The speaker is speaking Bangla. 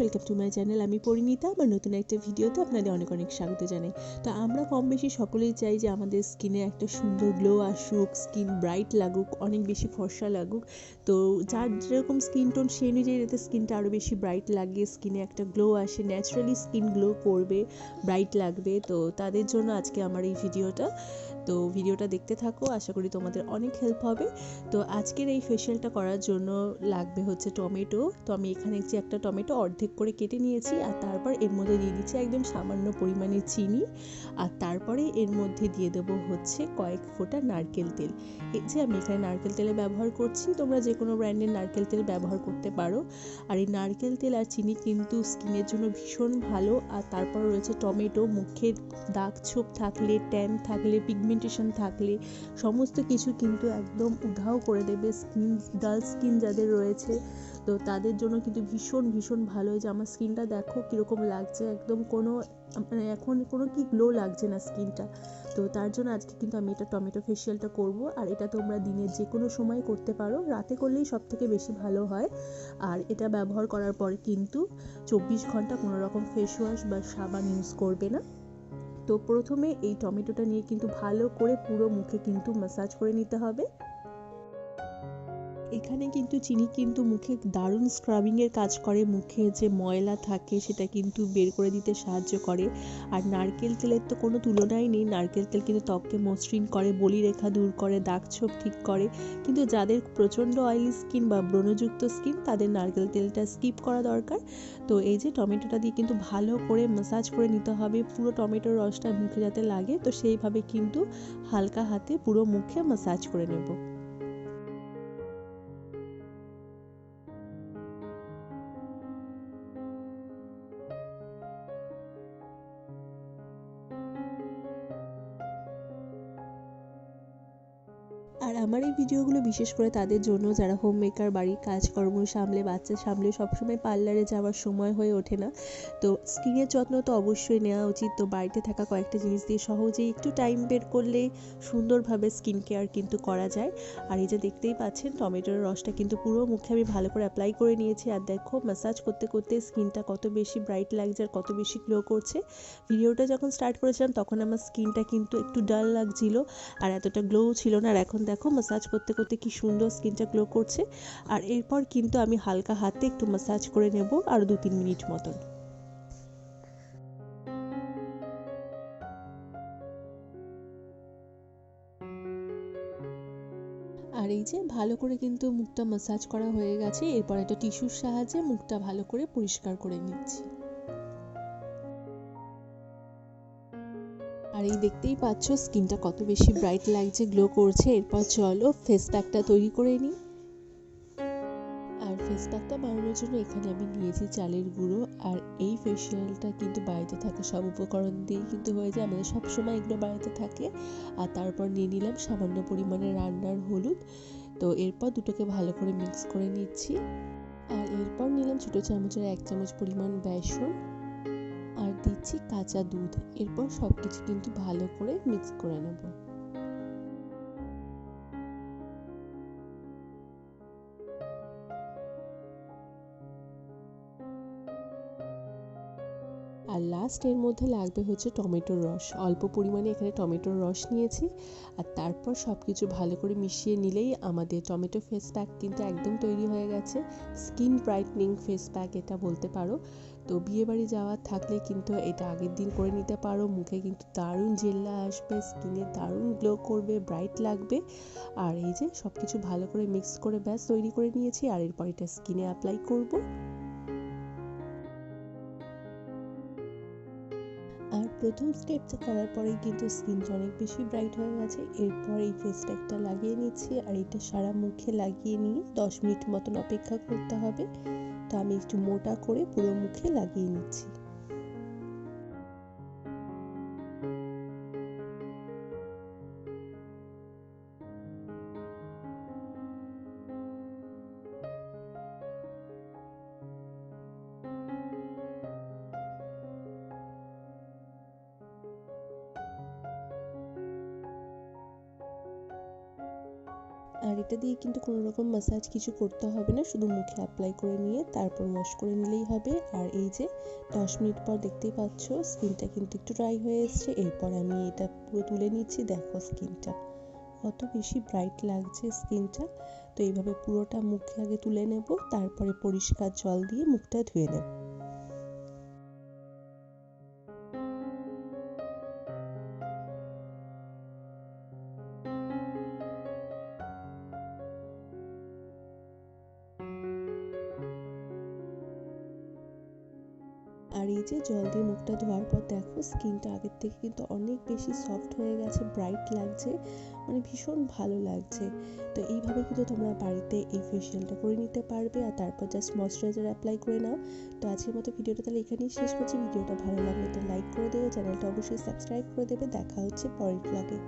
ওয়েলকাম টু মাই চ্যানেল আমি পরিণীতা। আমার নতুন একটা ভিডিওতে আপনাদের অনেক অনেক স্বাগত জানাই। তো আমরা কম বেশি সকলেই চাই যে আমাদের স্কিনে একটা সুন্দর গ্লো আসুক স্কিন ব্রাইট লাগুক, অনেক বেশি ফর্সা লাগুক। তো যার যেরকম স্কিন টোন সেই অনুযায়ী যাতে স্কিনটা আরও বেশি ব্রাইট লাগে স্কিনে একটা গ্লো আসে ন্যাচারালি স্কিন গ্লো করবে ব্রাইট লাগবে। তো তাদের জন্য আজকে আমার এই ভিডিওটা। তো ভিডিওটা দেখতে থাকো, আশা করি তোমাদের অনেক হেল্প হবে। তো আজকের এই ফেশিয়ালটা করার জন্য লাগবে হচ্ছে টমেটো। তো আমি এখানে যে একটা টমেটো অর্ধেক করে কেটে নিয়েছি, আর তারপর এর মধ্যে দিয়ে দিচ্ছি একদম সামান্য পরিমাণে চিনি। আর তারপরে এর মধ্যে দিয়ে দেবো হচ্ছে কয়েক ফোঁটা নারকেল তেল। এই যে আমি এখানে নারকেল তেলে ব্যবহার করছি, তোমরা যে কোনো ব্র্যান্ডের নারকেল তেল ব্যবহার করতে পারো। আর এই নারকেল তেল আর চিনি কিন্তু স্কিনের জন্য ভীষণ ভালো। আর তারপর রয়েছে টমেটো, মুখের দাগ ছোপ থাকলে ট্যান থাকলে পিগমেন্টেশন থাকলে সমস্ত কিছু কিন্তু একদম উধাও করে দেবে। স্কিন, ডাল স্কিন যাদের রয়েছে, তো তাদের জন্য কিন্তু ভীষণ ভীষণ ভালো যে আমার স্কিনটা দেখো কীরকম লাগছে। একদম কোনো মানে এখন কোনো কি গ্লো লাগছে না স্কিনটা। তো তার জন্য আজকে কিন্তু আমি এটা টমেটো ফেশিয়ালটা করব। আর এটা তোমরা দিনের যে কোনো সময় করতে পারো। রাতে করলেই সব থেকে বেশি ভালো হয়। আর এটা ব্যবহার করার পরে কিন্তু চব্বিশ ঘণ্টা কোনো রকম ফেস ওয়াশ বা সাবান ইউজ করবে না। তো প্রথমে এই টমেটোটা নিয়ে কিন্তু ভালো করে পুরো মুখে কিন্তু ম্যাসাজ করে নিতে হবে। এখানে কিন্তু চিনি কিন্তু মুখে দারুণ স্ক্রাবিংয়ের কাজ করে, মুখে যে ময়লা থাকে সেটা কিন্তু বের করে দিতে সাহায্য করে। আর নারকেল তেলের তো কোনো তুলনাই নেই, নারকেল তেল কিন্তু ত্বককে মসৃণ করে, বলিরেখা দূর করে, দাগ ছোপ ঠিক করে। কিন্তু যাদের প্রচণ্ড অয়েলি স্কিন বা ব্রণযুক্ত স্কিন তাদের নারকেল তেলটা স্কিপ করা দরকার। তো এই যে টমেটোটা দিয়ে কিন্তু ভালো করে ম্যাসাজ করে নিতে হবে, পুরো টমেটোর রসটা মুখে যাতে লাগে, তো সেইভাবে কিন্তু হালকা হাতে পুরো মুখে ম্যাসাজ করে নেব। আমার এই ভিডিওগুলো বিশেষ করে তাদের জন্য যারা হোম মেকার বাড়ির কাজকর্ম সামলে, বাচ্চা সামলে, সবসময় পার্লারে যাওয়ার সময় হয়ে ওঠে না। তো স্কিনের যত্ন তো অবশ্যই নেওয়া উচিত। তো বাড়িতে থাকা কয়েকটা জিনিস দিয়ে সহজেই একটু টাইম বের করলে সুন্দরভাবে স্কিন কেয়ার কিন্তু করা যায়। আর এই যে দেখতেই পাচ্ছেন, টমেটোর রসটা কিন্তু পুরো মুখে আমি ভালো করে অ্যাপ্লাই করে নিয়েছি। আর দেখো ম্যাসাজ করতে করতে স্কিনটা কত বেশি ব্রাইট লাগছে আর কত বেশি গ্লো করছে। ভিডিওটা যখন স্টার্ট করেছিলাম, তখন আমার স্কিনটা কিন্তু একটু ডাল লাগছিল আর এতটা গ্লো ছিল না। আর এখন দেখো মাসাজ করতে করতে কি সুন্দর স্কিনটা গ্লো করছে। আর এরপর কিন্তু আমি হালকা হাতে একটু মাসাজ করে নেব আর দু তিন মিনিট মতন। আর এই যে ভালো করে কিন্তু মুখটা মাসাজ করা হয়ে গেছে, এরপর একটা টিস্যুর সাহায্যে মুখটা ভালো করে পরিষ্কার করে নিচ্ছি। আর এই দেখতেই পাচ্ছ, স্কিনটা কত বেশি ব্রাইট লাগছে গ্লো করছে। এরপর চলো ফেস প্যাকটা তৈরি করে নিই। আর ফেস প্যাকটা বানানোর জন্য এখানে আমি নিয়েছি চালের গুঁড়ো। আর এই ফেসিয়ালটা কিন্তু বাড়িতে থাকা সব উপকরণ দিয়েই কিন্তু হয়ে যায়। আমাদের সবসময় এগুলো বাড়িতে থাকে। আর তারপর নিয়ে নিলাম সামান্য পরিমাণে রান্নার হলুদ। তো এরপর দুটোকে ভালো করে মিক্স করে নিচ্ছি। আর এরপর নিলাম ছোটো চামচের এক চামচ পরিমাণ বেসন। আর দিচ্ছি কাঁচা দুধ। এরপর সব কিছু কিন্তু ভালো করে মিক্স করে নেব। আর লাস্ট এর মধ্যে লাগবে হচ্ছে টমেটোর রস। অল্প পরিমাণে এখানে টমেটোর রস নিয়েছি। আর তারপর সব কিছু ভালো করে মিশিয়ে নিলেই আমাদের টমেটো ফেস প্যাক কিন্তু একদম তৈরি হয়ে গেছে। স্কিন ব্রাইটনিং ফেস প্যাক এটা বলতে পারো। তো বিয়েবাড়ি যাওয়ার থাকলে কিন্তু এটা আগের দিন করে নিতে পারো। মুখে কিন্তু দারুণ জেল্লা আসবে, স্কিনে দারুণ গ্লো করবে ব্রাইট লাগবে। আর এই যে সব কিছু ভালো করে মিক্স করে ব্যাস তৈরি করে নিয়েছি আর এরপর এটা স্কিনে অ্যাপ্লাই করব। আর প্রথম স্টেপটা করার পরেই কিন্তু স্কিনটা অনেক বেশি ব্রাইট হয়ে গেছে। এরপর এই ফেস প্যাকটা লাগিয়ে নিচ্ছি আর এটা সারা মুখে লাগিয়ে নিয়ে দশ মিনিট মতন অপেক্ষা করতে হবে। তো আমি একটু মোটা করে পুরো মুখে লাগিয়ে নিচ্ছি। আর এটা দিয়ে কিন্তু কোনো রকম মাসাজ কিছু করতে হবে না, শুধু মুখে অ্যাপ্লাই করে নিয়ে তারপর ওয়াশ করে নিলেই হবে। আর এই যে দশ মিনিট পর দেখতেই পাচ্ছ স্কিনটা কিন্তু একটু ড্রাই হয়ে এসছে। এরপর আমি এটা পুরো তুলে নিচ্ছি, দেখো স্কিনটা কত বেশি ব্রাইট লাগছে স্কিনটা তো এইভাবে পুরোটা মুখে আগে তুলে নেব, তারপরে পরিষ্কার জল দিয়ে মুখটা ধুয়ে নেব। আর এই যে জল দিয়ে মুখটা ধোয়ার পর দেখো, স্কিনটা আগের থেকে কিন্তু অনেক বেশি সফট হয়ে গেছে ব্রাইট লাগছে মানে ভীষণ ভালো লাগছে। তো এইভাবে কিন্তু তোমরা বাড়িতে এই ফেশিয়ালটা করে নিতে পারবে আর তারপর জাস্ট ময়শ্চারাইজার অ্যাপ্লাই করে নাও। তো আজকের মতো ভিডিওটা তাহলে এখানেই শেষ করছি। ভিডিওটা ভালো লাগলে তো লাইক করে দেবে চ্যানেলটা অবশ্যই সাবস্ক্রাইব করে দেবে। দেখা হচ্ছে পরের ব্লগে